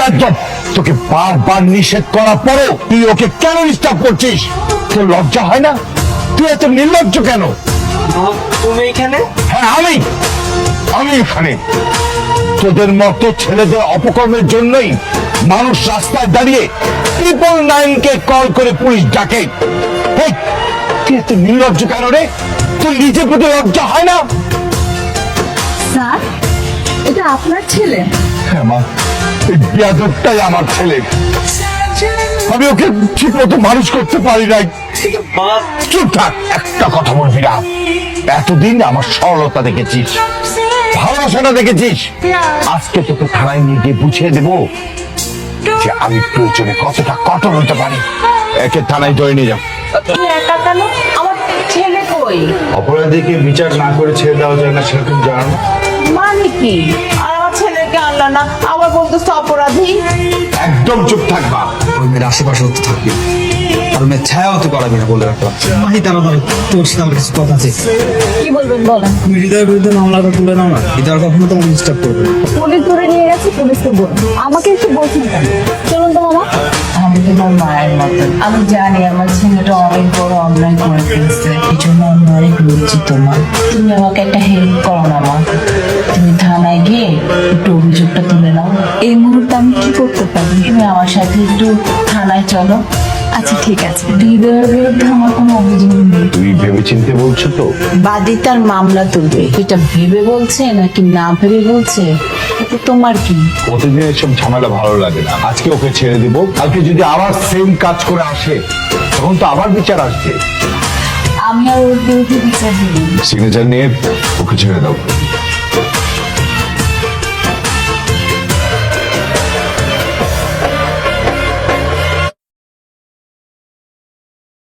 বেয়াদব! তোকে বারবার নিষেধ করার পরেও তুই ওকে কেন ডিস্টার্ব করছিস? তোর লজ্জা হয় না? তুই এত নির্লজ্জ কেন? তুমি এখানে? হ্যাঁ আমি। আমি এখানে। তোদের মতো ছেলেদের অপকর্মের জন্যই মানুষ রাস্তায় দাঁড়িয়ে ট্রিপল নাইনকে কল করে পুলিশ ডাকে। তুই এত নির্লজ্জ কেন রে? তোর নিজের প্রতি লজ্জা হয় না? আপনার ছেলে? হ্যাঁ মা এই বিয়াদবটাই আমার ছেলে। আমি ওকে ঠিক মতো মানুষ করতে পারি নাই। চুপ থাক একটা কথা বলবি না। এতদিন আমার সরলতা দেখেছিস ভালোবাসাটা দেখেছিস। আজকে তোকে থানায় নিয়ে গিয়ে বুঝিয়ে দেবো যে আমি প্রয়োজনে কতটা কঠোর হতে পারি। একে থানায় ধরে নিয়ে যাও। তুমি আমার ছেলে কই? অপরাধীকে বিচার না করে ছেড়ে দেওয়া যায় না সেরকম জানো। না? মানে কি? আর আমার ছেলেকে আনলা না। আবার বলতেছে অপরাধী। একদম চুপ থাকবা। ওই মেয়ের আশেপাশে হতে থাকবি। আর মেয়ের ছায়া হতে পারবি না বলে রাখলাম। মাহি তারা দাঁড়া তোর সাথে আমার কিছু কথা আছে। কি বলবেন বলেন। তুমি হৃদয়ের বিরুদ্ধে মামলাটা তুলে নাও না। হৃদয় কখনো তোমাকে ডিস্টার্ব করবে না। পুলিশ ধরে নিয়ে গেছে পুলিশকে বল আমাকে একটু বলছেন চলুন তো মামা। আমি তোমার মায়ের মতন। আমি জানি আমার ছেলেটা অনেক বড় অন্যায় করে ফেলছে। এই জন্য আমি অনেক লজ্জিত মা। তুমি আমাকে একটা হেল্প করো না মা। আমি কি করতে পারি? তুমি আমার সাথে একটু থানায় চলো। আচ্ছা ঠিক আছে। হৃদয়ের বিরুদ্ধে আমার কোনো অভিযোগ নেই। তুই ভেবে চিনতে বলছো তো? বাদী তার মামলা তুলবে। এটা ভেবে বলছে নাকি না ভেবে বলছে? এতে তোমার কি? প্রতিদিন এসব ঝামেলা ভালো লাগে না। আজকে ওকে ছেড়ে দিব কালকে যদি আবার সেম কাজ করে আসে তখন তো আবার বিচার আসবে। আমি আর ওর বিরুদ্ধে বিচার দিই সিগনেচার নিয়ে ওকে ছেড়ে দাও।